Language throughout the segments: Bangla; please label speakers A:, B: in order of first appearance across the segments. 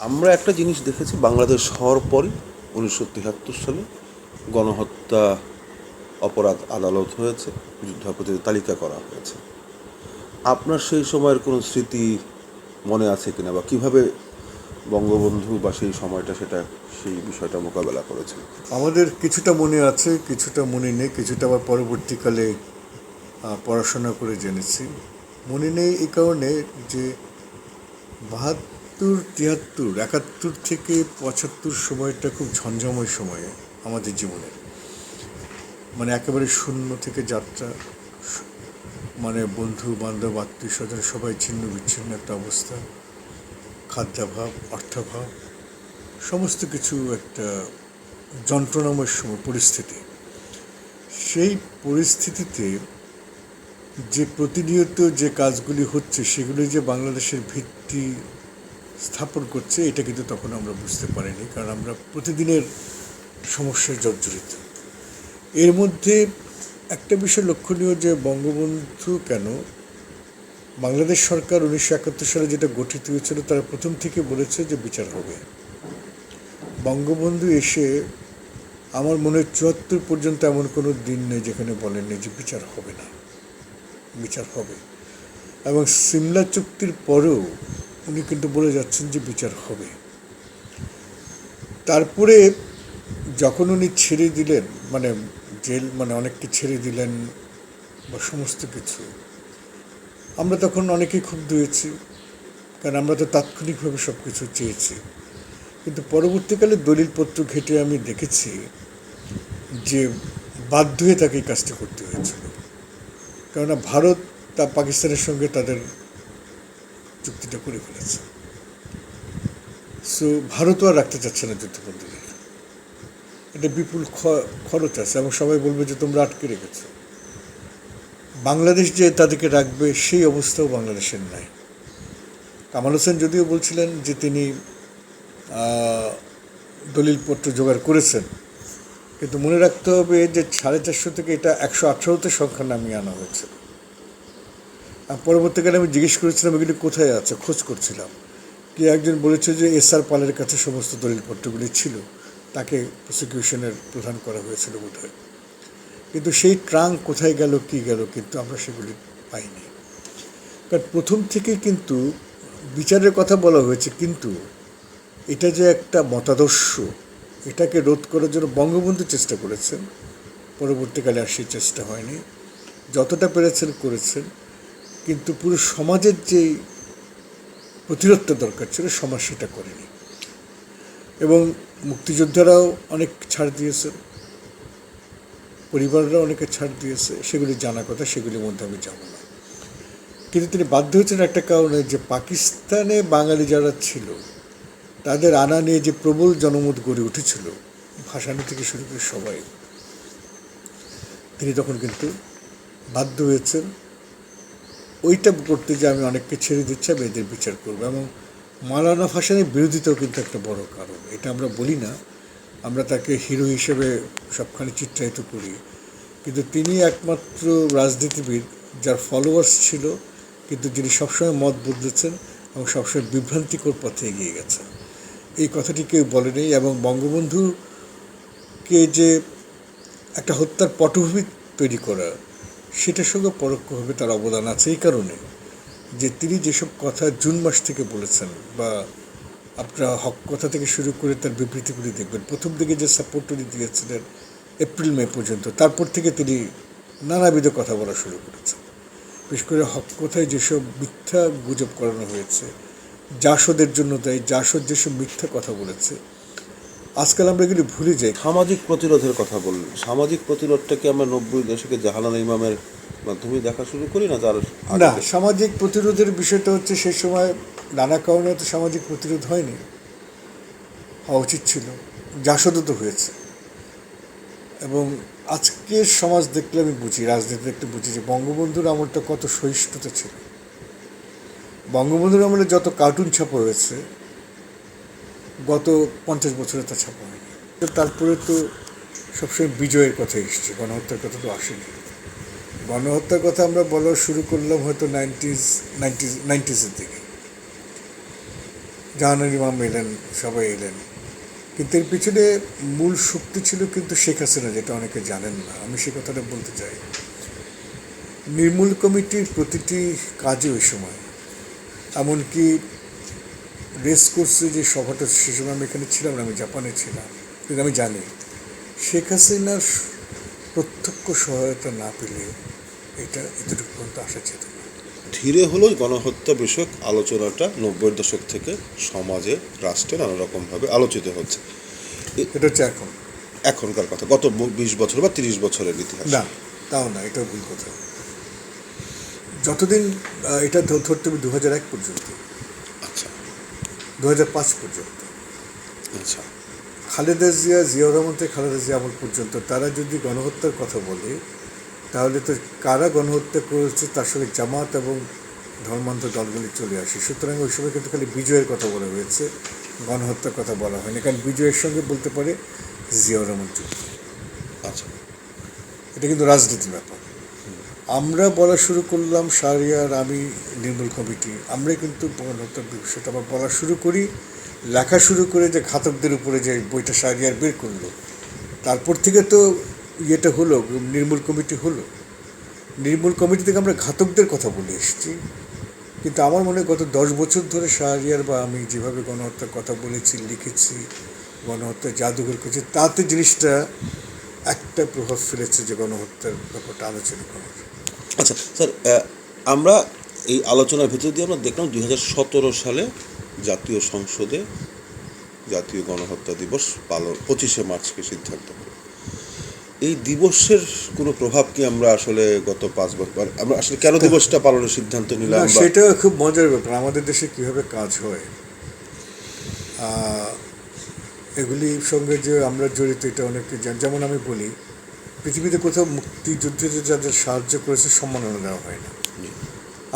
A: আমরা একটা জিনিস দেখেছি, বাংলাদেশ হওয়ার পরই উনিশশো তিয়াত্তর সালে গণহত্যা অপরাধ আদালত হয়েছে, যুদ্ধাপরাধীদের তালিকা করা হয়েছে। আপনার সেই সময়ের কোনো স্মৃতি মনে আছে কিনা বা কীভাবে বঙ্গবন্ধু বা সেই সময়টা সেটা, সেই বিষয়টা মোকাবেলা করেছে
B: আমাদের কিছুটা মনে আছে, কিছুটা মনে নেই, কিছুটা আবার পরবর্তীকালে পড়াশোনা করে জেনেছি। মনে নেই এই কারণে যে বাহাত্তর তিয়াত্তর, একাত্তর থেকে পঁচাত্তর সময়টা খুব ঝঞ্ঝাময় সময়ে আমাদের জীবনের। মানে একেবারে শূন্য থেকে যাত্রা মানে বন্ধু, বান্ধব আত্মীয় স্বজন সবাই ছিন্ন বিচ্ছিন্ন একটা অবস্থা। খাদ্যাভাব, অর্থাভাব, সমস্ত কিছু একটা যন্ত্রণাময় সময় পরিস্থিতি। সেই পরিস্থিতিতে যে প্রতিনিয়ত যে কাজগুলি হচ্ছে, সেগুলি যে বাংলাদেশের ভিত্তি স্থাপন করছে, এটা কিন্তু তখন আমরা বুঝতে পারিনি, কারণ আমরা প্রতিদিনের সমস্যায় জর্জরিত। এর মধ্যে একটা বিষয় লক্ষণীয় যে বঙ্গবন্ধু কেন? বাংলাদেশ সরকার উনিশশো একাত্তর সালে যেটা গঠিত হয়েছিল, তারা প্রথম থেকে বলেছে যে বিচার হবে। বঙ্গবন্ধু এসে আমার মনে হয় চুয়াত্তর পর্যন্ত এমন কোনো দিন নেই যেখানে বলেননি যে বিচার হবে না। বিচার হবে। এবং সিমলা চুক্তির পরেও উনি কিন্তু বলে যাচ্ছেন যে বিচার হবে। তারপরে যখন উনি ছেড়ে দিলেন মানে জেল মানে অনেককে ছেড়ে দিলেন বা সমস্ত কিছু, আমরা তখন অনেকেই ক্ষুব্ধ হয়েছি, কারণ আমরা তো তাৎক্ষণিকভাবে সব কিছু চেয়েছি। কিন্তু পরবর্তীকালে দলিলপত্র ঘেটে আমি দেখেছি যে বাধ্য হয়ে তাকে এই কাজটা করতে হয়েছিল। কেননা ভারত তা পাকিস্তানের সঙ্গে তাদের চুক্তিটা করে ফেলেছে। সো ভারতও আর রাখতে চাচ্ছে না যুদ্ধবন্দীদের। এটা বিপুল খরচ আছে এবং সবাই বলবে যে তোমরা আটকে রেখেছো। বাংলাদেশ যে তাদেরকে রাখবে সেই অবস্থাও বাংলাদেশের নাই। কামাল হোসেন যদিও বলছিলেন যে তিনি আহ, দলিলপত্র জোগাড় করেছেন কিন্তু মনে রাখতে হবে যে সাড়ে চারশো থেকে এটা একশো আঠারোতে সংখ্যা নামিয়ে আনা হয়েছে। পরবর্তীকালে আমি জিজ্ঞেস করেছিলাম, এগুলি কোথায় আছে? খোঁজ করছিলাম। কি একজন বলেছে যে, এস আর পালের কাছে সমস্ত দলিলপত্রগুলি ছিল। তাকে প্রসিকিউশনের প্রধান করা হয়েছিল বোধহয়। কিন্তু সেই ট্রাঙ্ক কোথায় গেল, কি গেল, কিন্তু আমরা সেগুলি পাইনি। কারণ প্রথম থেকে কিন্তু বিচারের কথা বলা হয়েছে, কিন্তু এটা যে একটা মতাদর্শ, এটাকে রোধ করার জন্য বঙ্গবন্ধু চেষ্টা করেছেন। পরবর্তীকালে আর সেই চেষ্টা হয়নি। যতটা পেরেছেন করেছেন। কিন্তু পুরো সমাজের যেই প্রতিরোধটা দরকার ছিল, সমাজ সেটা করেনি। এবং মুক্তিযোদ্ধারাও অনেক ছাড় দিয়েছেন পরিবাররা অনেকে ছাড় দিয়েছে, সেগুলি জানা কথা, সেগুলির মধ্যে আমি যাব না। কিন্তু তিনি বাধ্য হয়েছেন একটা কারণে যে পাকিস্তানে বাঙালি যারা ছিল, তাদের আনা নিয়ে যে প্রবল জনমত গড়ে উঠেছিল, ভাসানি থেকে শুরু করে সবাই, তিনি তখন কিন্তু বাধ্য হয়েছেন ওইটা করতে যে আমি অনেককে ছেড়ে দিচ্ছি, আমি এদের বিচার করব। এবং মালানা ভাসানির বিরোধিতাও কিন্তু একটা বড় কারণ। এটা আমরা বলি না। আমরা তাকে হিরো হিসেবে সবখানে চিত্রায়িত করি। কিন্তু তিনি একমাত্র রাজনীতিবিদ যার ফলোয়ার্স ছিল, কিন্তু যিনি সবসময় মত বদলেছেন এবং সবসময় বিভ্রান্তিকর পথে এগিয়ে গেছেন। এই কথাটি কেউ বলেনি এবং বঙ্গবন্ধুকে যে একটা হত্যার পটভূমি তৈরি করা সেটার সঙ্গে পরোক্ষভাবে তার অবদান আছে এই কারণে যে তিনি যেসব কথা জুন মাস থেকে বলেছেন বা আপনার হক কথা থেকে শুরু করে তার বিবৃতিগুলি দেখবেন, প্রথম দিকে যে সাপোর্ট উনি দিয়েছিলেন এপ্রিল, মে পর্যন্ত, তারপর থেকে তিনি নানাবিধ কথা বলা শুরু করেছেন। বিশেষ করে হক কথায় যেসব মিথ্যা গুজব করানো হয়েছে, জাসদের জন্য দেয়, জাসদ যেসব মিথ্যা কথা বলেছে আজকাল আমরা এগুলি ভুলে যাই।
A: সামাজিক প্রতিরোধের কথা বললেন সামাজিক প্রতিরোধটাকে আমরা নব্বই দশকে জাহানান ইমামের মাধ্যমে দেখা শুরু করি না তার
B: না সামাজিক প্রতিরোধের বিষয়টা হচ্ছে সেই সময় নানা কারণে তো সামাজিক প্রতিরোধ হয়নি। হওয়া উচিত ছিল। জাসদও তো হয়েছে। এবং আজকের সমাজ দেখলে আমি বুঝি রাজনীতি দেখলে বুঝি যে বঙ্গবন্ধুর আমলটা কত সহিষ্ণুতা ছিল। বঙ্গবন্ধুর আমলে যত কার্টুন ছাপা হয়েছে গত পঞ্চাশ বছরে তা ছাপা হয়নি। তারপরে তো সবসময় বিজয়ের কথা এসছে, গণহত্যার কথা তো আসেনি। গণহত্যার কথা আমরা বলা শুরু করলাম হয়তো নাইনটিজ নাইনটিজ নাইনটিসের দিকে। জাহানার ইমাম এলেন সবাই এলেন। কিন্তু এর পিছনে মূল শক্তি ছিল কিন্তু শেখ হাসিনা, যেটা অনেকে জানেন না। আমি সে কথাটা বলতে চাই। নির্মূল কমিটির প্রতিটি কাজে ওই সময়। এমনকি রেস কোর্সে যে সভাটা সে সময় আমি এখানে ছিলাম না আমি জাপানে ছিলাম কিন্তু আমি জানি। শেখ হাসিনার প্রত্যক্ষ সহায়তা না পেলে এটা এতটুকু পর্যন্ত আসা যেত না।
A: ধীরে হলেও গণহত্যা বিষয়ক আলোচনাটা নব্বই দশক থেকে সমাজে রাষ্ট্রে নানা রকমভাবে আলোচিত হচ্ছে।
B: এটা হচ্ছে এখন।
A: এখনকার কথা গত বিশ বছর বা তিরিশ বছরের ইতিহাস।
B: না তাও না এটা ভুল কথা। যতদিন এটা ধরতে হবে দু হাজার এক পর্যন্ত। দু হাজার পাঁচ পর্যন্ত।
A: আচ্ছা।
B: খালেদা জিয়া জিয়াউর রহমান থেকে খালেদা জিয়া আমল পর্যন্ত তারা যদি গণহত্যার কথা বলে তাহলে তো কারা গণহত্যা করেছে তার সঙ্গে জামাত এবং ধর্মান্ত দলগুলি চলে আসে। সুতরাং ওই সময় কিন্তু খালি বিজয়ের কথা বলা হয়েছে গণহত্যার কথা বলা হয়নি কারণ বিজয়ের সঙ্গে বলতে পারে জিয়াউর রহমান যুক্ত
A: আচ্ছা।
B: এটা কিন্তু রাজনীতির ব্যাপার। আমরা বলা শুরু করলাম সারিয়ার আমি নির্মূল কমিটি। আমরা কিন্তু বিষয়টা আবার বলা শুরু করি, লেখা শুরু করে যে ঘাতকদের উপরে যে বইটা সারিয়ার বের করল। তারপর থেকে তো ইয়েটা হলো, নির্মূল কমিটি হলো। নির্মূল কমিটি থেকে আমরা ঘাতকদের কথা বলে এসেছি। কিন্তু আমার মনে গত দশ বছর ধরে শাহরিয়ার বা আমি যেভাবে গণহত্যার কথা বলেছি, লিখেছি, গণহত্যার জাদুঘর করেছি, তাতে জিনিসটা একটা প্রভাব ফেলেছে যে গণহত্যার ব্যাপারটা আলোচনা করার।
A: আচ্ছা স্যার আমরা এই আলোচনার ভেতর দিয়ে আমরা দেখলাম দুই হাজার সতেরো সালে জাতীয় সংসদে জাতীয় গণহত্যা দিবস পালন পঁচিশে মার্চকে সিদ্ধান্ত হলো। এই দিবসের কোনো প্রভাব কি আমরা আসলে গত পাঁচ বছর আমরা আসলে কেন দিবসটা পালনের সিদ্ধান্ত নিলাম
B: সেটা খুব মজার ব্যাপার। আমাদের দেশে কীভাবে কাজ হয়? এগুলির সঙ্গে যে আমরা জড়িত এটা অনেকে যেমন আমি বলি পৃথিবীতে কোথাও মুক্তিযুদ্ধে যাদের সাহায্য করেছে সম্মাননা দেওয়া হয় না।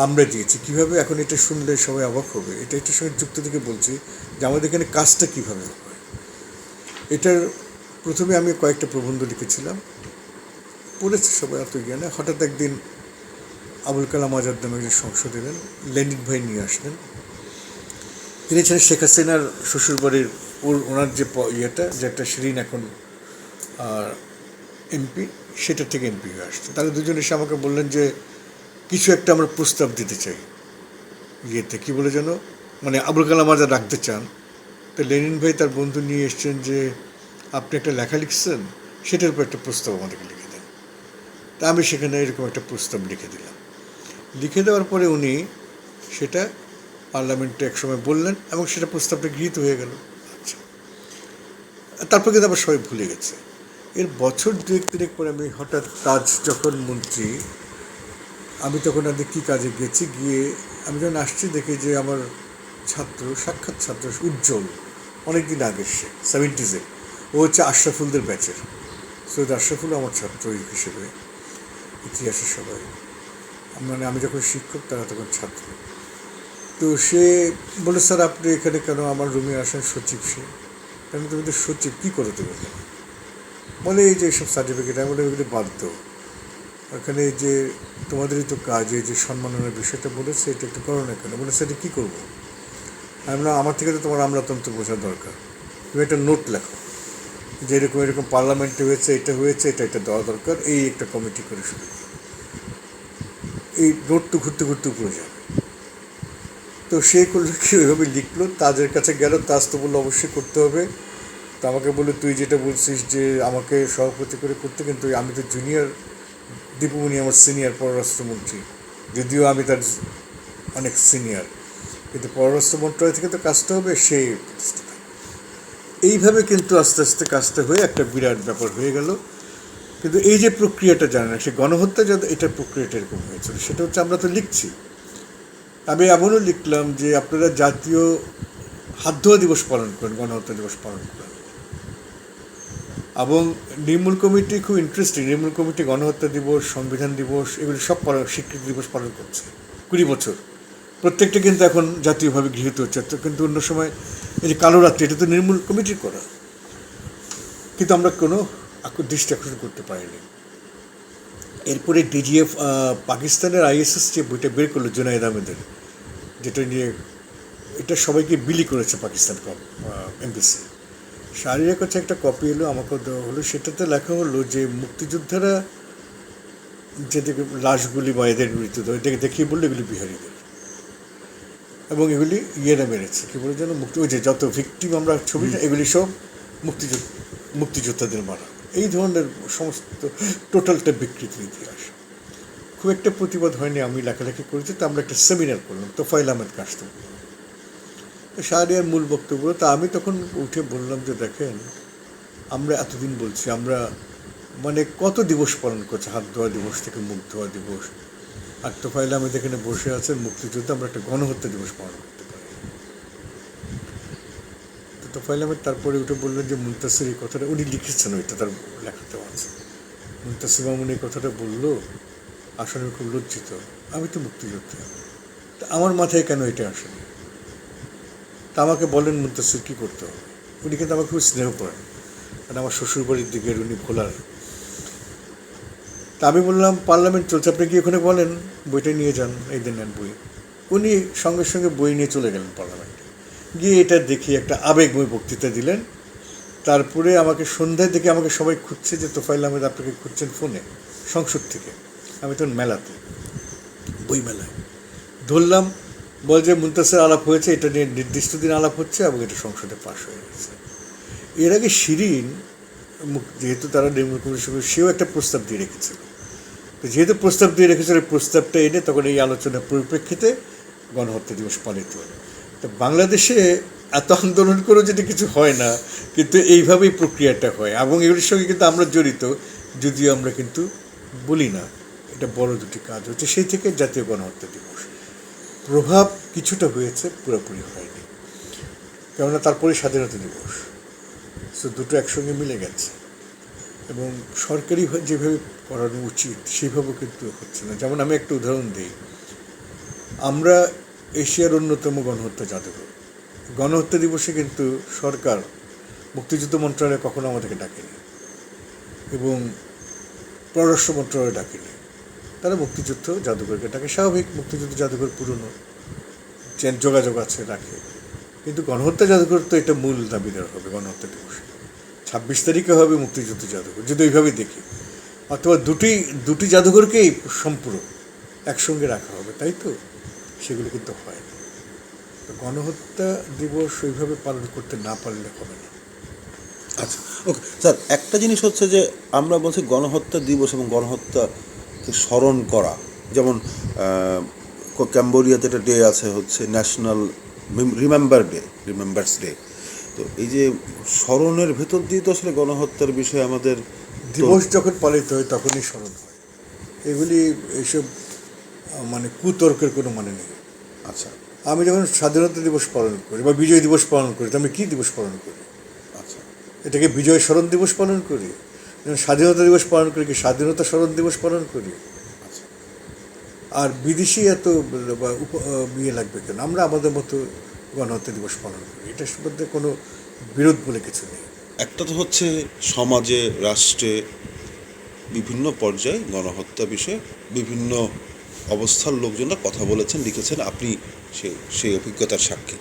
B: আমরা দিয়েছি। কীভাবে? এখন এটা শুনলে সবাই অবাক হবে। এটা এটার সঙ্গে যুক্ত থেকে বলছি যে আমাদের এখানে কাজটা কীভাবে হয়। এটার প্রথমে আমি কয়েকটা প্রবন্ধ লিখেছিলাম। পড়েছে সবাই এত জ্ঞানে হঠাৎ একদিন আবুল কালাম আজাদ নামে একজন সংসদ এলেন, লেনিন ভাই নিয়ে আসলেন। তিনি ছিলেন শেখ হাসিনার শ্বশুরবাড়ির ওর ওনার যে ইয়েটা যে একটা শিরিন এখন এমপি, সেটা থেকে এমপি হয়ে আসছে। তাহলে দুজন এসে আমাকে বললেন যে, কিছু একটা আমরা প্রস্তাব দিতে চাই। ইয়েতে কী বলে যেন? মানে আবুল কালাম আজাদ রাখতে চান, তো লেনিন ভাই তার বন্ধু নিয়ে এসছেন যে, আপনি একটা লেখা লিখছেন, সেটার উপর একটা প্রস্তাব আমাদেরকে লিখে দেন। তা আমি সেখানে এরকম একটা প্রস্তাব লিখে দিলাম। লিখে দেওয়ার পরে উনি সেটা পার্লামেন্টে একসময় বললেন এবং সেটা প্রস্তাবটা গৃহীত হয়ে গেল। আচ্ছা। তারপর কিন্তু আবার সবাই ভুলে গেছে। এর বছর দুয়েক তিনেক পরে আমি হঠাৎ তাজ যখন মন্ত্রী, আমি তখন আমি কী কাজে গেছি গিয়ে আমি যখন আসছি দেখি যে আমার ছাত্র, সাক্ষাৎ ছাত্র উজ্জ্বল অনেক দিন আগে সে সেভেন্টিজে ও হচ্ছে আশরাফুলদের ব্যাচের সৈয়দ আশরাফুল আমার ছাত্র হিসেবে ইতিহাসের সবাই। মানে আমি যখন শিক্ষক, তারা তখন ছাত্র। তো সে বলে স্যার, আপনি এখানে কেন আমার রুমে আসেন সচিব সে? আমি তুমি তো সচিব, কী করো তুমি বলে এই যে এইসব সার্টিফিকেট আমি বলে এগুলি বাধ্য ওখানে এই যে তোমাদেরই তো কাজ, এই যে সম্মাননার বিষয়টা বলেছে, এটা একটু করো না কেন? বলে, সেটা কী করব? আমি আমার থেকে তো তোমার আমলাতন্ত্র বোঝা দরকার। তুমি একটা নোট লেখো, যে এরকম এরকম পার্লামেন্টে হয়েছে, এটা হয়েছে, এটা এটা দেওয়া দরকার, এই একটা কমিটি করে শুরু এই নোট ঘুরতে ঘুরতে উপরে যাবে। তো সে করল কি ওইভাবে লিখলো, তাদের কাছে গেল, তাজ তো বলল, অবশ্যই করতে হবে। তো আমাকে বলল তুই যেটা বলছিস যে আমাকে সভাপতি করে করতে, কিন্তু আমি তো জুনিয়র দীপুমণি আমার সিনিয়র পররাষ্ট্রমন্ত্রী। যদিও আমি তার অনেক সিনিয়র কিন্তু পররাষ্ট্র মন্ত্রণালয় থেকে তো কাজটা হবে সেই এইভাবে কিন্তু আস্তে আস্তে কাজটা হয়ে একটা বিরাট ব্যাপার হয়ে গেল। কিন্তু এই যে প্রক্রিয়াটা জানে না সে গণহত্যা যত এটার প্রক্রিয়াটা এরকম হয়েছিল সেটা হচ্ছে আমরা তো লিখছি। আমি এমনও লিখলাম যে আপনারা জাতীয় হাত দিবস পালন করেন, গণহত্যা দিবস পালন করেন। এবং নির্মূল কমিটি খুব ইন্টারেস্টিং নির্মূল কমিটি গণহত্যা দিবস, সংবিধান দিবস, এগুলি সব পালন, স্বীকৃতি দিবস পালন করছে, কুড়ি বছর। প্রত্যেকটা কিন্তু এখন জাতীয়ভাবে গৃহীত হচ্ছে, তো কিন্তু অন্য সময় এই যে কালো রাত্রি, এটা তো নির্মূল কমিটির করা। কিন্তু আমরা কোনো দৃষ্টি আকর্ষণ করতে পারিনি। এরপরে ডিজিএফ পাকিস্তানের আইএসএস যে বইটা বের করল জুনাইদ আহমেদের, যেটা নিয়ে, এটা সবাইকে বিলি করেছে পাকিস্তান এমবিসি শারীরিক হচ্ছে একটা কপি এলো আমাকেও দেওয়া হলো। সেটাতে লেখা হলো যে মুক্তিযোদ্ধারা যেদিকে লাশগুলি বা এদের মৃত্যুদেহ এটাকে দেখিয়ে বলল এগুলি বিহারিদের। এবং এগুলি ইয়েরা মেরেছে। কী বলে যেন মুক্তি ওই যে যত ভিকটিম আমরা ছবিটা এগুলি সব মুক্তিযোদ্ধা মুক্তিযোদ্ধাদের মারা এই ধরনের সমস্ত টোটালটা বিকৃতির ইতিহাস। খুব একটা প্রতিবাদ হয়নি আমি লেখালেখি করেছি তো আমরা একটা সেমিনার করলাম তোফাইল আহমেদ তো শাহরিয়ার মূল বক্তব্য, তা আমি তখন উঠে বললাম যে, দেখেন, আমরা এতদিন বলছি, আমরা মানে কত দিবস পালন করছে, হাত ধোয়া দিবস থেকে মুখ ধোয়া দিবস। আর তোফাইল আহমেদ এখানে বসে আছেন, মুক্তিযুদ্ধে আমরা একটা গণহত্যা দিবস পালন করতে পারি। তো তোফাইল আহমেদ তারপরে উঠে বললেন যে, মুন্তাসির এই কথাটা উনি লিখেছেন, ওইটা তার লেখাতেও আছে। মুন্তাসির মামুন এই কথাটা বলল, আসলে আমি খুব লজ্জিত, আমি তো মুক্তিযোদ্ধা। তা আমার মাথায় কেন এটা আসেনি? তা আমাকে বলেন মুন্তাসির কী করতে হবে? উনি কিন্তু আমাকে খুব স্নেহ করেন। কারণ আমার শ্বশুরবাড়ির দিকের উনি ভোলার। তা আমি বললাম, পার্লামেন্ট চলছে, আপনি কি ওখানে বলেন? বইটা নিয়ে যান, এই দিন নেন বই। উনি সঙ্গে সঙ্গে বই নিয়ে চলে গেলেন পার্লামেন্টে। গিয়ে এটা দেখি একটা আবেগময় বক্তৃতা দিলেন। তারপরে আমাকে সন্ধ্যায় দেখে আমাকে সবাই খুঁজছে যে তোফাইল আহমেদ আপনাকে খুঁজছেন ফোনে, সংসদ থেকে। আমি তখন মেলাতে বই মেলায় ধরলাম বল যে মুন্তাসের আলাপ হয়েছে, এটা নিয়ে নির্দিষ্ট দিন আলাপ হচ্ছে এবং এটা সংসদে পাশ হয়ে গেছে। এর আগে শিরিন যেহেতু তারা নির্মূল কমিশন সেও একটা প্রস্তাব দিয়ে রেখেছিল। তো যেহেতু প্রস্তাব দিয়ে রেখেছিল, এই প্রস্তাবটা এনে তখন এই আলোচনার পরিপ্রেক্ষিতে গণহত্যা দিবস পালিত হয়। তো বাংলাদেশে এত আন্দোলন করেও যেটা কিছু হয় না, কিন্তু এইভাবেই প্রক্রিয়াটা হয়। এবং এগুলির সঙ্গে কিন্তু আমরা জড়িত, যদিও আমরা কিন্তু বলি না, এটা বড় দুটি কাজ হচ্ছে, সেই থেকে জাতীয় গণহত্যা দিবস। প্রভাব কিছুটা হয়েছে, পুরোপুরি হয়নি। কেননা তারপরে স্বাধীনতা দিবস। সো দুটো একসঙ্গে মিলে গেছে। এবং সরকারি যেভাবে করানো উচিত সেভাবেও কিন্তু হচ্ছে না। যেমন আমি একটা উদাহরণ দিই। আমরা এশিয়ার অন্যতম গণহত্যা জাদুঘর গণহত্যা দিবসে কিন্তু সরকার মুক্তিযুদ্ধ মন্ত্রণালয় কখনো আমাদেরকে ডাকেনি। এবং পররাষ্ট্র মন্ত্রণালয় ডাকেনি। তারা মুক্তিযুদ্ধ জাদুঘরকে ডাকে। স্বাভাবিক মুক্তিযুদ্ধ জাদুঘর পুরনো। যোগাযোগ আছে, রাখে। কিন্তু গণহত্যা জাদুঘর তো এটা মূল দাবিদার হবে, গণহত্যা দিবসে। ছাব্বিশ তারিখে হবে মুক্তিযুদ্ধ জাদুঘর, যদি ওইভাবে দেখি। অথবা দুটি দুটি জাদুঘরকেই সম্পূরক একসঙ্গে রাখা হবে, তাই তো? সেগুলো কিন্তু হয় না। গণহত্যা দিবস ওইভাবে পালন করতে না পারলে হবে না।
A: আচ্ছা ওকে। স্যার, একটা জিনিস হচ্ছে যে আমরা বলছি গণহত্যা দিবস এবং গণহত্যাকে স্মরণ করা। যেমন ক্যাম্বোডিয়াতে একটা ডে আছে হচ্ছে national remember day remembers day তো এই যে স্মরণের ভেতর দিয়ে তো আসলে গণহত্যার বিষয়ে আমাদের
B: দিবস যখন পালিত হয় তখনই স্মরণ হয়। এগুলি এইসব মানে কুতর্কের কোনো মানে নেই।
A: আচ্ছা।
B: আমি যখন স্বাধীনতা দিবস পালন করি বা বিজয় দিবস পালন করি তো আমি কী দিবস পালন করি?
A: আচ্ছা।
B: এটাকে বিজয় স্মরণ দিবস পালন করি? স্বাধীনতা দিবস পালন করি কি স্বাধীনতা স্মরণ দিবস পালন করি? আর বিদেশি এত ইয়ে লাগবে কেন? আমরা আমাদের মতো গণহত্যা দিবস পালন করি। এটার মধ্যে কোনো বিরোধ বলে কিছু নেই।
A: একটা তো হচ্ছে সমাজে, রাষ্ট্রে বিভিন্ন পর্যায়ে গণহত্যা বিষয়ে বিভিন্ন অবস্থার লোকজনরা কথা বলেছেন, লিখেছেন। আপনি সে, সেই অভিজ্ঞতার সাক্ষী।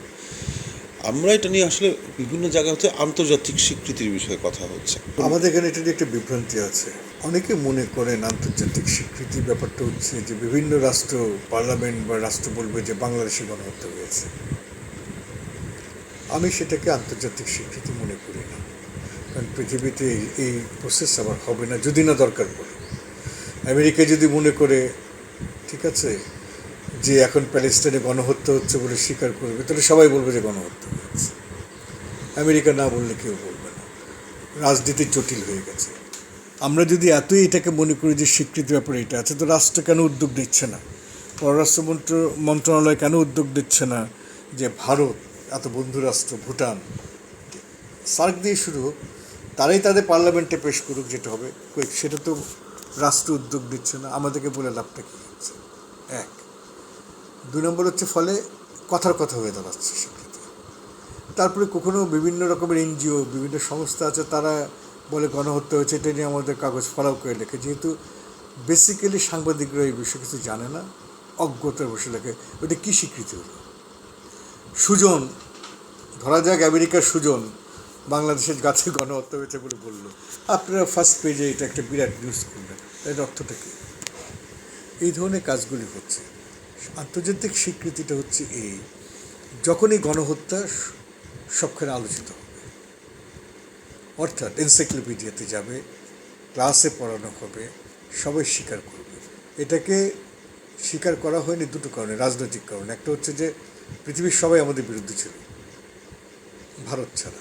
A: আমরা এটা নিয়ে আসলে বিভিন্ন জায়গা হচ্ছে আন্তর্জাতিক স্বীকৃতির বিষয়ে কথা হচ্ছে।
B: আমাদের এখানে এটা নিয়ে একটা বিভ্রান্তি আছে। অনেকে মনে করেন আন্তর্জাতিক স্বীকৃতির ব্যাপারটা হচ্ছে যে বিভিন্ন রাষ্ট্র, পার্লামেন্ট বা রাষ্ট্র বলবে যে বাংলাদেশে গণহত্যা হয়েছে। আমি সেটাকে আন্তর্জাতিক স্বীকৃতি মনে করি না। কারণ পৃথিবীতে এই প্রসেস আবার হবে না, যদি না দরকার পড়ে। আমেরিকা যদি মনে করে, ঠিক আছে যে এখন প্যালেস্টাইনে গণহত্যা হচ্ছে বলে স্বীকার করবে, তাহলে সবাই বলবে যে গণহত্যা হয়েছে। আমেরিকা না বললে কেউ বলবে না। রাজনীতি জটিল হয়ে গেছে। আমরা যদি এতই এটাকে মনে করি যে স্বীকৃতি ব্যাপারে এটা আছে, তো রাষ্ট্র কেন উদ্যোগ নিচ্ছে না? পররাষ্ট্র মন্ত্র, মন্ত্রণালয় কেন উদ্যোগ নিচ্ছে না যে ভারত, এত বন্ধু রাষ্ট্র, ভুটান, সার্ক দিয়ে শুরু হোক, তারাই তাদের পার্লামেন্টে পেশ করুক যেটা হবে সেটা তো রাষ্ট্র উদ্যোগ দিচ্ছে না, আমাদেরকে বলে লাভটা কী হচ্ছে? এক। দুই নম্বর হচ্ছে ফলে কথার কথা হয়ে দাঁড়াচ্ছে স্বীকৃতি তারপরে কখনো বিভিন্ন রকমের এনজিও, বিভিন্ন সংস্থা আছে, তারা বলে গণহত্যা হয়েছে, এটা নিয়ে আমাদের কাগজ ফলাও করে লেখে। যেহেতু বেসিক্যালি সাংবাদিকরা এই বিষয়ে কিছু জানে না অজ্ঞতার বসে লেখে। ওটা কী স্বীকৃতি হলো? সুজন, ধরা যাক আমেরিকার সুজন, বাংলাদেশের গাছে গণহত্যা হয়েছে বলে বলল। আপনারা ফার্স্ট পেজে এটা একটা বিরাট নিউজ করলেন। এর অর্থটা কী? এই ধরনের কাজগুলি হচ্ছে। আন্তর্জাতিক স্বীকৃতিটা হচ্ছে এই, যখনই গণহত্যা স- সবখানে আলোচিত হবে। অর্থাৎ এনসাইক্লোপিডিয়াতে যাবে, ক্লাসে পড়ানো হবে, সবাই স্বীকার করবে। এটাকে স্বীকার করা হয়নি দুটো কারণে, রাজনৈতিক কারণে। একটা হচ্ছে যে, পৃথিবীর সবাই আমাদের বিরুদ্ধে ছিল, ভারত ছাড়া।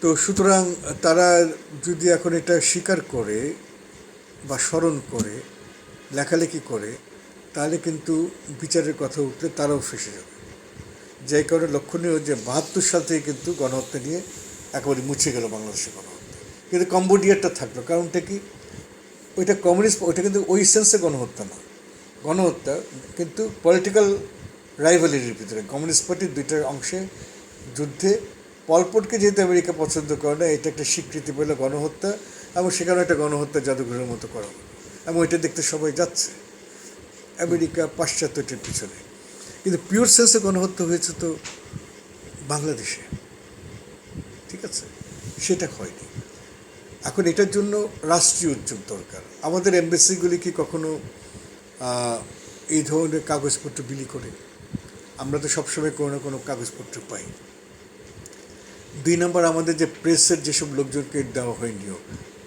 B: তো সুতরাং তারা যদি এখন এটা স্বীকার করে বা স্মরণ করে, লেখালেখি করে তাহলে কিন্তু বিচারের কথা উঠলে তারাও ফেসে যাবে। যে কারণে লক্ষণীয় যে বাহাত্তর সাল থেকে কিন্তু গণহত্যা নিয়ে একেবারে মুছে গেল বাংলাদেশের গণহত্যা। কিন্তু কম্বোডিয়ারটা থাকল, কারণটা কি? ওইটা কমিউনিস্ট, ওইটা কিন্তু ওই সেন্সে গণহত্যা না। গণহত্যা কিন্তু পলিটিক্যাল রাইভালিটির ভিতরে, কমিউনিস্ট পার্টির দুইটা অংশে যুদ্ধে পলপটকে যেহেতু আমেরিকা পছন্দ করে না, এটা একটা স্বীকৃতি পেল গণহত্যা, এবং সেখানে একটা গণহত্যা জাদুঘরের মতো করা এবং এটা দেখতে সবাই যাচ্ছে। আমেরিকা পাশ্চাত্যটির পিছনে। কিন্তু পিওর সেন্সে গণহত্যা হয়েছে তো বাংলাদেশে। ঠিক আছে? সেটা হয়নি। এখন এটার জন্য রাষ্ট্রীয় উদ্যোগ দরকার। আমাদের এমবেসিগুলি কি কখনো এই ধরনের কাগজপত্র বিলি করে? আমরা তো সবসময় কোনো না কোনো কাগজপত্র পাই। দুই নম্বর, আমাদের যে প্রেসের যেসব লোকজনকে দেওয়া হয়নিও,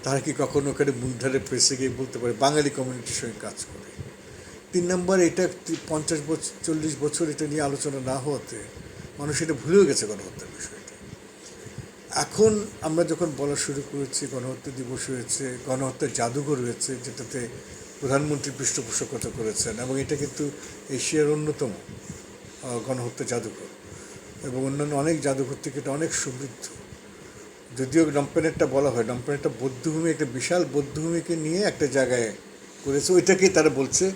B: তারা কি কখনো ওখানে মূলধারে প্রেসে গিয়ে বলতে পারে, বাঙালি কমিউনিটির সঙ্গে কাজ করে? তিন নম্বর, এটা পঞ্চাশ বছর চল্লিশ বছর এটা নিয়ে আলোচনা না হওয়াতে মানুষ এটা ভুলেও গেছে গণহত্যার বিষয়টা। এখন আমরা যখন বলা শুরু করেছি, গণহত্যা দিবস হয়েছে, গণহত্যার জাদুঘর রয়েছে যেটাতে প্রধানমন্ত্রী পৃষ্ঠপোষকতা করেছেন, এবং এটা কিন্তু এশিয়ার অন্যতম গণহত্যা জাদুঘর, এবং অন্যান্য অনেক জাদুঘর থেকে এটা অনেক সমৃদ্ধ। যদিও ডম্পেনেরটা বলা হয়, ডম্পেনেরটা বৌদ্ধভূমি, একটা বিশাল বৌদ্ধভূমিকে নিয়ে একটা জায়গায় করেছে, ওইটাকেই তারা বলছে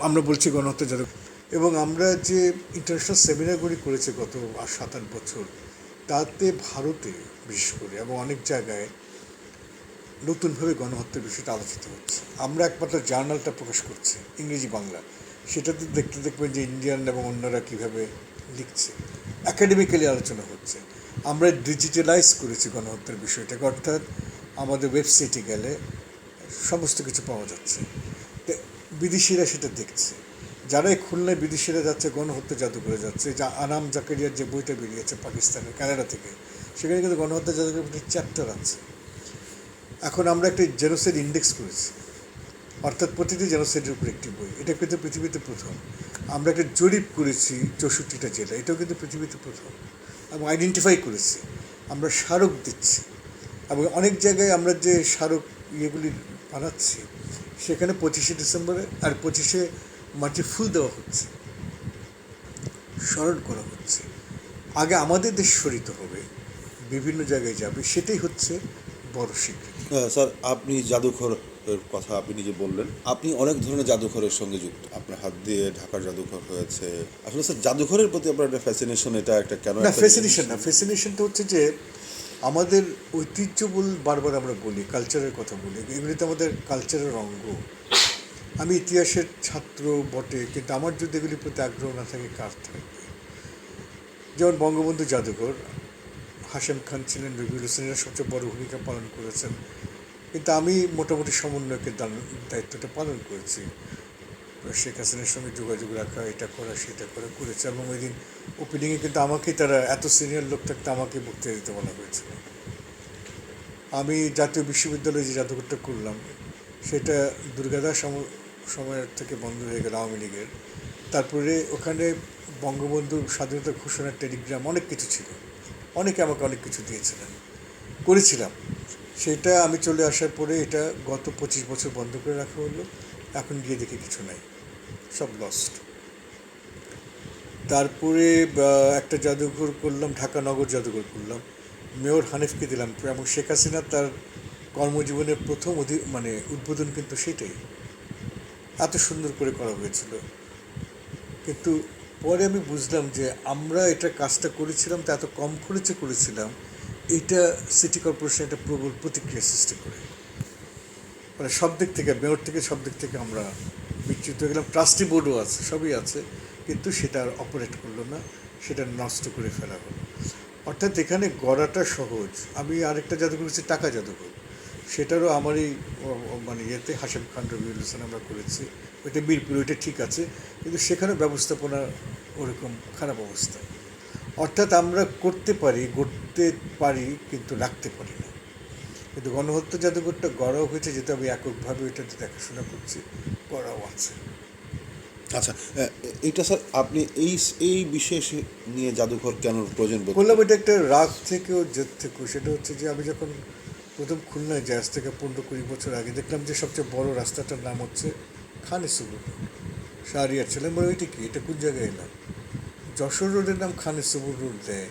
B: আমরা বলছি গণহত্যা জাদুঘর এবং আমরা যে ইন্টারন্যাশনাল সেমিনারগুলি করেছি গত সাত আট বছর, তাতে ভারতে, বিশেষ করে, এবং অনেক জায়গায় নতুনভাবে গণহত্যার বিষয়টা আলোচিত হচ্ছে। আমরা একমাত্র জার্নালটা প্রকাশ করছি, ইংরেজি বাংলা। সেটাতে দেখতে দেখবেন যে ইন্ডিয়ান এবং অন্যরা কীভাবে লিখছে। অ্যাকাডেমিক্যালি আলোচনা হচ্ছে। আমরা ডিজিটালাইজ করেছি গণহত্যার বিষয়টাকে, অর্থাৎ আমাদের ওয়েবসাইটে গেলে সমস্ত কিছু পাওয়া যাচ্ছে। বিদেশিরা সেটা দেখছে। যারাই খুলনায় বিদেশিরা যাচ্ছে, গণহত্যা জাদুঘরে যাচ্ছে, যা আনাম জাকারিয়ার যে বইটা বেরিয়েছে পাকিস্তানের, কানাডা থেকে, সেখানে কিন্তু গণহত্যা জাদুঘরের চ্যাপ্টার আছে। এখন আমরা একটা জেনোসাইড ইন্ডেক্স করেছি। অর্থাৎ প্রতিটি জেনোসাইডের উপর একটি বই। এটা কিন্তু পৃথিবীতে প্রথম। আমরা একটা জরিপ করেছি চৌষট্টিটা জেলা এটাও কিন্তু পৃথিবীতে প্রথম। এবং আইডেন্টিফাই করেছি। আমরা স্মারক দিচ্ছি। এবং অনেক জায়গায় আমরা যে স্মারক ইয়েগুলি বানাচ্ছি সেখানে পঁচিশে ডিসেম্বরে আর পঁচিশে মার্চে ফুল দেওয়া হচ্ছে। স্মরণ করা হচ্ছে। আগে আমাদের দেশ সরিত হবে বিভিন্ন জায়গায় যাবে সেটাই হচ্ছে বড় স্বীকৃতি
A: হ্যাঁ, স্যার আপনি জাদুঘর কথা আপনি নিজে বললেন। আপনি অনেক ধরনের জাদুঘরের সঙ্গে যুক্ত। আপনার হাত দিয়ে ঢাকার জাদুঘর হয়েছে। আসলে স্যার জাদুঘরের প্রতি আপনার একটা ফ্যাসিনেশন এটা একটা কেন
B: না ফ্যাসিনেশন না? ফ্যাসিনেশনটা হচ্ছে যে আমাদের ঐতিহ্য বল, বারবার আমরা বলি কালচারের কথা বলি এগুলি তো আমাদের কালচারের অঙ্গ। আমি ইতিহাসের ছাত্র বটে, কিন্তু আমার যদি এগুলির প্রতি আগ্রহ না থাকে, কার থাকবে যেমন বঙ্গবন্ধু জাদুঘর হাশেম খান ছিলেন, রবিউল হোসেনের সবচেয়ে বড় ভূমিকা পালন করেছেন। কিন্তু আমি মোটামুটি সমন্বয়কের দায়িত্বটা পালন করেছি। শেখ হাসিনার সঙ্গে যোগাযোগ রাখা, এটা করা, সেটা করা করেছে এবং ওই দিন ওপেনিংয়ে কিন্তু আমাকেই তারা এত সিনিয়র লোক থাকতে আমাকে বক্তৃতা দিতে বলা হয়েছিল। আমি জাতীয় বিশ্ববিদ্যালয়ে যে জাদুঘরটা করলাম, সেটা দুর্গাদাস সম- সময়ের থেকে বন্ধ হয়ে গেল আওয়ামী লীগের। তারপরে ওখানে বঙ্গবন্ধুর স্বাধীনতা ঘোষণার টেলিগ্রাম অনেক কিছু ছিল। অনেকে আমাকে অনেক কিছু দিয়েছিলেন। করেছিলাম। সেটা আমি চলে আসার পরে এটা গত পঁচিশ বছর বন্ধ করে রাখা হলো। এখন গিয়ে দেখি কিছু নাই। সব লস্ট তারপরে একটা জাদুঘর করলাম, ঢাকা নগর জাদুঘর করলাম। মেয়র হানিফকে দিলাম, এবং শেখ হাসিনা তার কর্মজীবনের প্রথম অধি মানে উদ্বোধন কিন্তু সেটাই। এত সুন্দর করে করা হয়েছিল। কিন্তু পরে আমি বুঝলাম যে আমরা এটা কাজটা করেছিলাম, তা এত কম খরচে করেছিলাম, এটা সিটি কর্পোরেশন একটা প্রবল প্রতিক্রিয়া সৃষ্টি করে। মানে সব দিক থেকে, মেয়র থেকে সব দিক থেকে আমরা বিচ্যুত হয়ে গেলাম। ট্রাস্টি বোর্ডও আছে, সবই আছে। কিন্তু সেটা আর অপারেট করল না, সেটা নষ্ট করে ফেলা হলো। অর্থাৎ এখানে গড়াটা সহজ। আমি আরেকটা জাদুঘর হচ্ছে টাকা জাদুঘর। সেটারও আমারই মানে ইয়েতে হাসেম খান রবিউল আমরা করেছি। ওইটা বীরপুর ওইটা ঠিক আছে। কিন্তু সেখানে ব্যবস্থাপনা ওরকম খারাপ অবস্থা। অর্থাৎ আমরা করতে পারি, গড়তে পারি, কিন্তু রাখতে পারি না। কিন্তু গণহত্যা জাদুঘরটা গড়াও হয়েছে যেটা আমি এককভাবে ওইটাতে দেখাশোনা করছি, গড়াও আছে।
A: আচ্ছা এ- এইটা স্যার আপনি এই এই বিশেষ নিয়ে জাদুঘর কেন প্রয়োজন
B: বললাম এটা একটা রাগ থেকেও জেদ থেকেও সেটা হচ্ছে যে আমি যখন প্রথম খুলনায় যাই আজ থেকে পনেরো কুড়ি বছর আগে দেখলাম যে সবচেয়ে বড় রাস্তাটার নাম হচ্ছে খানে সুবুর। শাহরিয়ার ছিলেন বলে ওইটা কি? এটা কোন জায়গায় এলাম? যশোর রোডের নাম খানে সুবুর রোড দেয়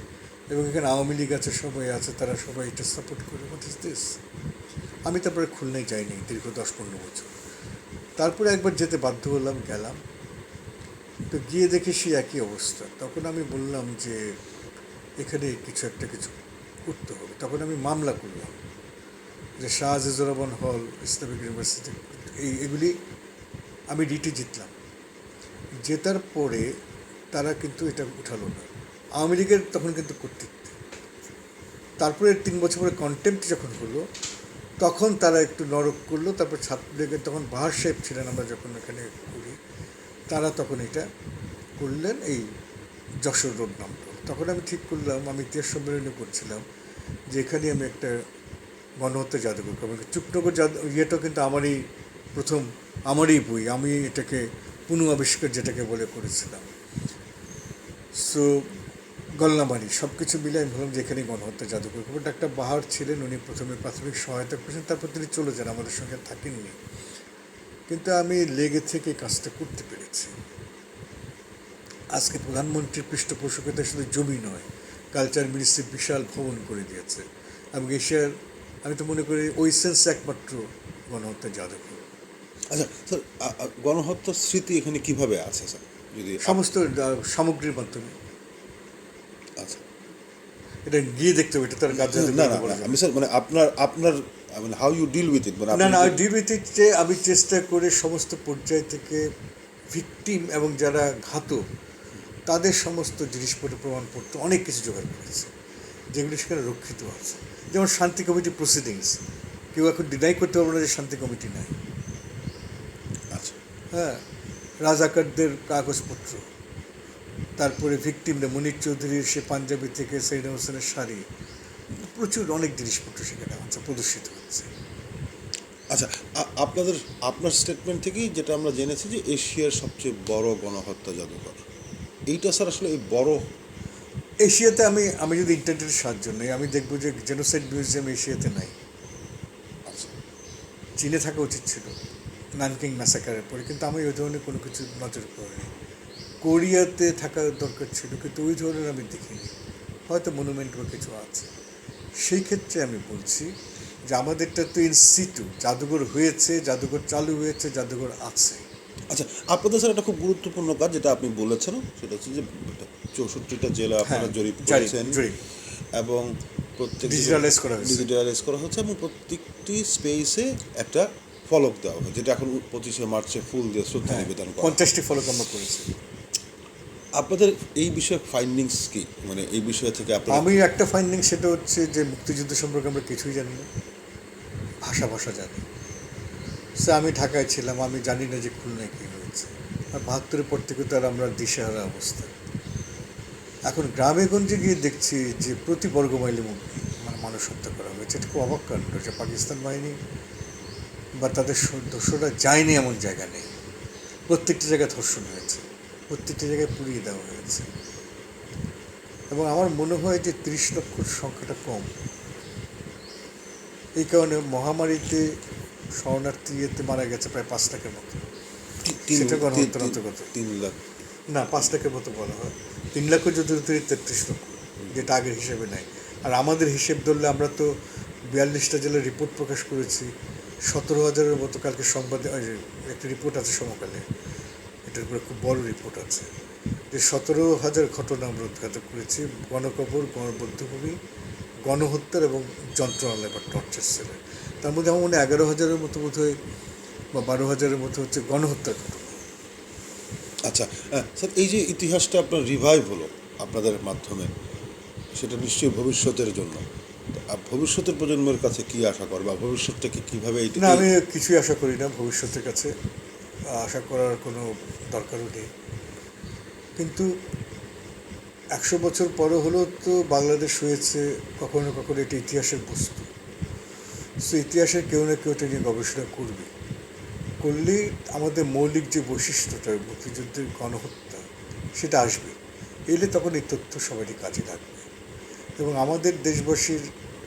B: এবং এখানে আওয়ামী লীগ আছে সবাই আছে তারা সবাই এটা সাপোর্ট করে। হোয়াট ইজ দিস আমি তারপরে খুলনায় যাইনি দীর্ঘ দশ পনেরো বছর। তারপরে একবার যেতে বাধ্য হলাম গেলাম। তো গিয়ে দেখি সেই একই অবস্থা। তখন আমি বললাম যে, এখানে কিছু একটা কিছু করতে হবে। তখন আমি মামলা করলাম। যে শাহ আজিজুর হল, ইসলামিক ইউনিভার্সিটি, এই এগুলি আমি রিটি জিতলাম। জেতার পরে তারা কিন্তু এটা উঠালো না। আওয়ামী লীগের তখন কিন্তু কর্তৃত্ব। তারপরে তিন বছর পরে কন্টেম্প্ট যখন হলো, তখন তারা একটু নরক করল। তারপর ছাত্রলীগের তখন বাহার সাহেব ছিলেন আমরা যখন এখানে তারা তখন এটা করলেন, এই যশোর রোড নামটা। তখন আমি ঠিক করলাম, আমি ইতিহাস সম্মেলনে করছিলাম যে এখানে আমি একটা গণহত্যা জাদুঘর করব। চুপনগর জাদু ইয়েটাও কিন্তু আমারই প্রথম, আমারই বই। আমি এটাকে পুনঃ আবিষ্কার যেটাকে বলে করেছিলাম। সো গল্লামারি সব কিছু মিলে আমি ভাবলাম যে এখানেই গণহত্যা জাদুঘর করব। ডাক্তার বাহার ছিলেন, উনি প্রথমে প্রাথমিক সহায়তা করেছেন, তারপর তিনি চলে যান, আমাদের সঙ্গে থাকেননি। কিন্তু আমি লেগে থেকে কাজটা করতে পেরেছি। আজকে প্রধানমন্ত্রীর পৃষ্ঠপোষকতা শুধু জমি নয় কালচার মিনিস্ট্রি বিশাল ভবন করে দিয়েছে। এবং এশিয়ার আমি তো মনে করি ওই সেন্স একমাত্র গণহত্যা জাদুঘর
A: আচ্ছা স্যার গণহত্যার স্মৃতি এখানে কীভাবে আছে স্যার? যদি
B: সমস্ত সামগ্রীর মাধ্যমে।
A: আচ্ছা।
B: এটা গিয়ে দেখতে হবে এটা তার কাজ
A: না, আমি স্যার মানে আপনার আপনার মানে how you deal with it মানে
B: না না
A: যে-
B: আমি চেষ্টা করে সমস্ত পর্যায় থেকে ভিকটিম এবং যারা ঘাতক তাদের সমস্ত জিনিসপত্র প্রমাণপত্র অনেক কিছু জোগাড় করেছে যেগুলি সেখানে রক্ষিত আছে। যেমন শান্তি কমিটি প্রসিডিংস কেউ এখন ডিনাই করতে পারবে না যে শান্তি কমিটি নাই।
A: আচ্ছা।
B: হ্যাঁ রাজাকারদের কাগজপত্র তারপরে ভিকটিমরা মনির চৌধুরীর সে পাঞ্জাবি থেকে সৈয়দ হোসেনের শাড়ি প্রচুর অনেক জিনিসপত্র সেখানে আছে প্রদর্শিত হচ্ছে।
A: আচ্ছা আপনাদের আপনার স্টেটমেন্ট থেকেই যেটা আমরা জেনেছি যে এশিয়ার সবচেয়ে বড় গণহত্যা জাদুঘর। এইটা স্যার আসলে এই বড়
B: এশিয়াতে আমি আমি যদি ইন্টারনেটের সাহায্য নেই আমি দেখব যে জেনোসাইড মিউজিয়াম এশিয়াতে নাই।
A: আচ্ছা।
B: চীনে থাকা উচিত ছিল নানকিং ম্যাসাকারের পরে কিন্তু আমি ওই ধরনের কোনো কিছু নজর করিনি। কোরিয়াতে থাকা দরকার ছিল কিন্তু ওই ধরনের আমি দেখিনি। হয়তো মনুমেন্ট বা কিছু আছে। সেই ক্ষেত্রে আমি বলছি যে আমাদেরটা তো ইন সিটু জাদুঘর হয়েছে জাদুঘর চালু হয়েছে জাদুঘর আছে
A: আচ্ছা আপনাদের স্যার একটা খুব গুরুত্বপূর্ণ কাজ যেটা আপনি বলেছেন সেটা হচ্ছে যে চৌষট্টিটা জেলা আপনারা
B: হ্যাঁ,
A: জরিপ
B: জরিপ,
A: করেছেন এবং প্রত্যেক
B: Digitalize করা হয়েছে।
A: ডিজিটালাইজ করা হচ্ছে এবং প্রত্যেকটি স্পেসে একটা ফলক দেওয়া হয় যেটা এখন পঁচিশে মার্চে ফুল দিয়ে শ্রদ্ধা
B: হ্যাঁ,
A: নিবেদন করা।
B: পঞ্চাশটি ফলক আমরা করেছি
A: আপনাদের এই বিষয়ে ফাইন্ডিংস কি? মানে এই বিষয় থেকে আপনারা
B: আমি একটা ফাইন্ডিং সেটা হচ্ছে যে মুক্তিযুদ্ধ সম্পর্কে আমরা কিছুই জানি না। ভাষা ভাষা জানি। সে আমি ঢাকায় ছিলাম, আমি জানি না যে খুলনায় কী হয়েছে। আর বাহাত্তরের পর থেকে তো আর আমরা দিশেহারা অবস্থা। এখন গ্রামে গঞ্জে গিয়ে দেখছি যে প্রতি বর্গ মাইলে মানে মানুষ হত্যা করা হয়েছে। এটা খুব অবাক কাণ্ড যে পাকিস্তান বাহিনী বা তাদের দস্যুরা যায়নি এমন জায়গা নেই। প্রত্যেকটি জায়গায় ধর্ষণ হয়েছে। প্রত্যেকটি জায়গায় পুড়িয়ে দেওয়া হয়েছে এবং আমার মনে হয় যে ত্রিশ লক্ষর সংখ্যাটা কম। এই কারণে মহামারীতে শরণার্থী ইয়েতে মারা গেছে প্রায় পাঁচ লাখের মতো।
A: তিন
B: সেটা গণহত্যার অন্তর্গত।
A: তিন লাখ।
B: না পাঁচ লাখের মতো বলা হয়। তিন লাখ যদি তেত্রিশ লক্ষ যেটা আগের হিসেবে নাই। আর আমাদের হিসেব ধরলে আমরা তো বিয়াল্লিশটা জেলার রিপোর্ট প্রকাশ করেছি। সতেরো হাজারের মতো কালকে সংবাদে একটা রিপোর্ট আছে সমকালে। এটার উপরে খুব বড় রিপোর্ট আছে। যে সতেরো হাজার ঘটনা আমরা উদ্ঘাত করেছি গণকবর গণবদ্ধভূমি গণহত্যার এবং যন্ত্রণালয় বা টর্চার সেলে তার মধ্যে আমার মনে হয় এগারো হাজারের মতো বোধ হয় বা বারো হাজারের মতো হচ্ছে গণহত্যার ঘটনা।
A: আচ্ছা হ্যাঁ, স্যার এই যে ইতিহাসটা আপনার রিভাইভ হলো আপনাদের মাধ্যমে সেটা নিশ্চয়ই ভবিষ্যতের জন্য। আর ভবিষ্যতের প্রজন্মের কাছে কি আশা কর বা ভবিষ্যৎটাকে কীভাবে
B: না আমি কিছুই আশা করি না ভবিষ্যতের কাছে। আশা করার কোনো দরকারও নেই। কিন্তু একশো বছর পরে হলেও তো বাংলাদেশ হয়েছে কখনো কখনো এটি ইতিহাসের বস্তু। সো ইতিহাসের কেউ না কেউ এটা নিয়ে গবেষণা করবে। করলে আমাদের মৌলিক যে বৈশিষ্ট্যটা, মুক্তিযুদ্ধের গণহত্যা, সেটা আসবে। এলে তখন এই তথ্য সবারই কাজে লাগবে। এবং আমাদের দেশবাসীর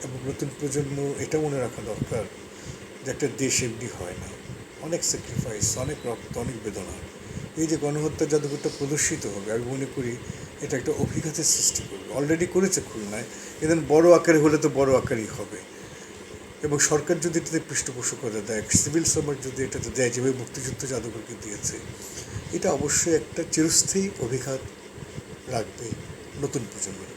B: এবং নতুন প্রজন্ম এটা মনে রাখা দরকার যে একটা দেশ এমনি হয় না। অনেক স্যাক্রিফাইস অনেক রক্ত, অনেক বেদনা। এই যে গণহত্যা জাদুঘরটা প্রদর্শিত হবে, আমি মনে করি এটা একটা অভিঘাতের সৃষ্টি করবে। অলরেডি করেছে খুলনায়, এদের বড় আকারে হলে তো বড় আকারই হবে। এবং সরকার যদি এটাতে পৃষ্ঠপোষকতা দেয়, সিভিল সমাজ যদি এটাতে দেয়, যেভাবে মুক্তিযুদ্ধ জাদুঘরকে দিয়েছে, এটা অবশ্যই একটা চিরস্থায়ী অভিঘাত রাখবে নতুন প্রজন্মের